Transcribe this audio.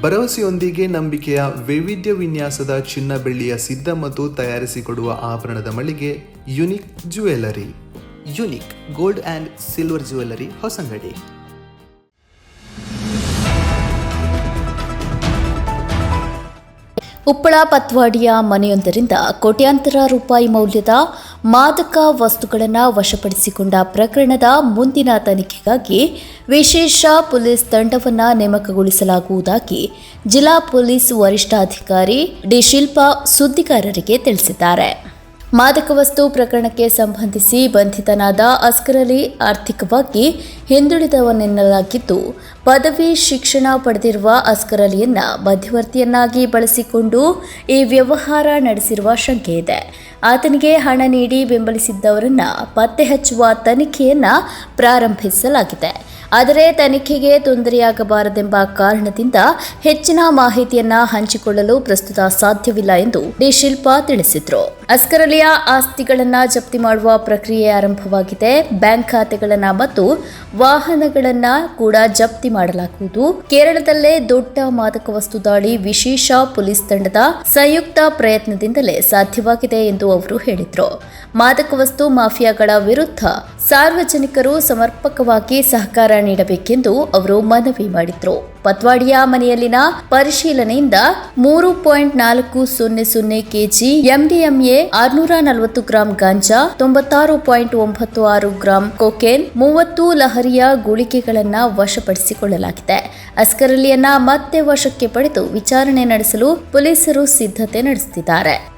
ಭರವಸೆಯೊಂದಿಗೆ ನಂಬಿಕೆಯ ವೈವಿಧ್ಯ ವಿನ್ಯಾಸದ ಚಿನ್ನ ಬೆಳ್ಳಿಯ ಸಿದ್ಧ ಮತ್ತು ತಯಾರಿಸಿಕೊಡುವ ಆಭರಣದ ಮಳಿಗೆ unique jewellery. Unique gold and silver jewellery Hosangadi. Uppala ಪತ್ವಾಡಿಯ ಮನೆಯೊಂದರಿಂದ ಕೋಟ್ಯಾಂತರ ರೂಪಾಯಿ ಮೌಲ್ಯದ ಮಾದಕ ವಸ್ತುಗಳನ್ನು ವಶಪಡಿಸಿಕೊಂಡ ಪ್ರಕರಣದ ಮುಂದಿನ ತನಿಖೆಗಾಗಿ ವಿಶೇಷ ಪೊಲೀಸ್ ತಂಡವನ್ನು ನೇಮಕಗೊಳಿಸಲಾಗುವುದಾಗಿ ಜಿಲ್ಲಾ ಪೊಲೀಸ್ ವರಿಷ್ಠಾಧಿಕಾರಿ ಡಿ ಶಿಲ್ಪಾ ಸುದ್ದಿಗಾರರಿಗೆ ತಿಳಿಸಿದ್ದಾರೆ. ಮಾದಕ ವಸ್ತು ಪ್ರಕರಣಕ್ಕೆ ಸಂಬಂಧಿಸಿ ಬಂಧಿತನಾದ ಅಸ್ಕರ್ ಆರ್ಥಿಕವಾಗಿ ಹಿಂದುಳಿದವನೆನ್ನಲಾಗಿದ್ದು, ಪದವಿ, ಶಿಕ್ಷಣ ಪಡೆದಿರುವ ಅಸ್ಕರ್ ಅಲಿಯನ್ನ ಮಧ್ಯವರ್ತಿಯನ್ನಾಗಿ ಬಳಸಿಕೊಂಡು ಈ ವ್ಯವಹಾರ ನಡೆಸಿರುವ ಶಂಕೆ ಇದೆ. ಆತನಿಗೆ ಹಣ ನೀಡಿ ಬೆಂಬಲಿಸಿದ್ದವರನ್ನ ಪತ್ತೆ ಹಚ್ಚುವ ತನಿಖೆಯನ್ನ ಪ್ರಾರಂಭಿಸಲಾಗಿದೆ. ಆದರೆ ತನಿಖೆಗೆ ತೊಂದರೆಯಾಗಬಾರದೆಂಬ ಕಾರಣದಿಂದ ಹೆಚ್ಚಿನ ಮಾಹಿತಿಯನ್ನ ಹಂಚಿಕೊಳ್ಳಲು ಪ್ರಸ್ತುತ ಸಾಧ್ಯವಿಲ್ಲ ಎಂದು ಡಿ ಶಿಲ್ಪಾ ತಿಳಿಸಿದ್ರು. ಅಲಿಯ ಆಸ್ತಿಗಳನ್ನ ಜಪ್ತಿ ಮಾಡುವ ಪ್ರಕ್ರಿಯೆ ಆರಂಭವಾಗಿದೆ. ಬ್ಯಾಂಕ್ ಖಾತೆಗಳನ್ನ ಮತ್ತು ವಾಹನಗಳನ್ನ ಕೂಡ ಜಪ್ತಿ ಮಾಡಲಾಗುವುದು. ಕೇರಳದಲ್ಲೇ ದೊಡ್ಡ ಮಾದಕ ವಸ್ತು ದಾಳಿ ವಿಶೇಷ ಪೊಲೀಸ್ ತಂಡದ ಸಂಯುಕ್ತ ಪ್ರಯತ್ನದಿಂದಲೇ ಸಾಧ್ಯವಾಗಿದೆ ಎಂದು ಅವರು ಹೇಳಿದ್ರು. ಮಾದಕ ವಸ್ತು ಮಾಫಿಯಾಗಳ ವಿರುದ್ಧ ಸಾರ್ವಜನಿಕರು ಸಮರ್ಪಕವಾಗಿ ಸಹಕಾರ ನೀಡಬೇಕೆಂದು ಅವರು ಮನವಿ ಮಾಡಿದರು. ಪತ್ವಾಡಿಯ ಮನೆಯಲ್ಲಿನ ಪರಿಶೀಲನೆಯಿಂದ ಮೂರು ಪಾಯಿಂಟ್ ನಾಲ್ಕು ಸೊನ್ನೆ ಸೊನ್ನೆ ಕೆಜಿ ಎಂಡಿಎಂಎ ಆರ್ನೂರ ನಲವತ್ತು ಗ್ರಾಂ ಗಾಂಜಾ, ತೊಂಬತ್ತಾರು ಪಾಯಿಂಟ್ ಒಂಬತ್ತು ಆರು ಗ್ರಾಂ ಕೊಕೇನ್, ಮೂವತ್ತು ಲಹರಿಯ ಗುಳಿಕೆಗಳನ್ನು ವಶಪಡಿಸಿಕೊಳ್ಳಲಾಗಿದೆ. ಅಸ್ಕರಲಿಯನ್ನ ಮತ್ತೆ ವಶಕ್ಕೆ ಪಡೆದು ವಿಚಾರಣೆ ನಡೆಸಲು ಪೊಲೀಸರು ಸಿದ್ಧತೆ ನಡೆಸುತ್ತಿದ್ದಾರೆ.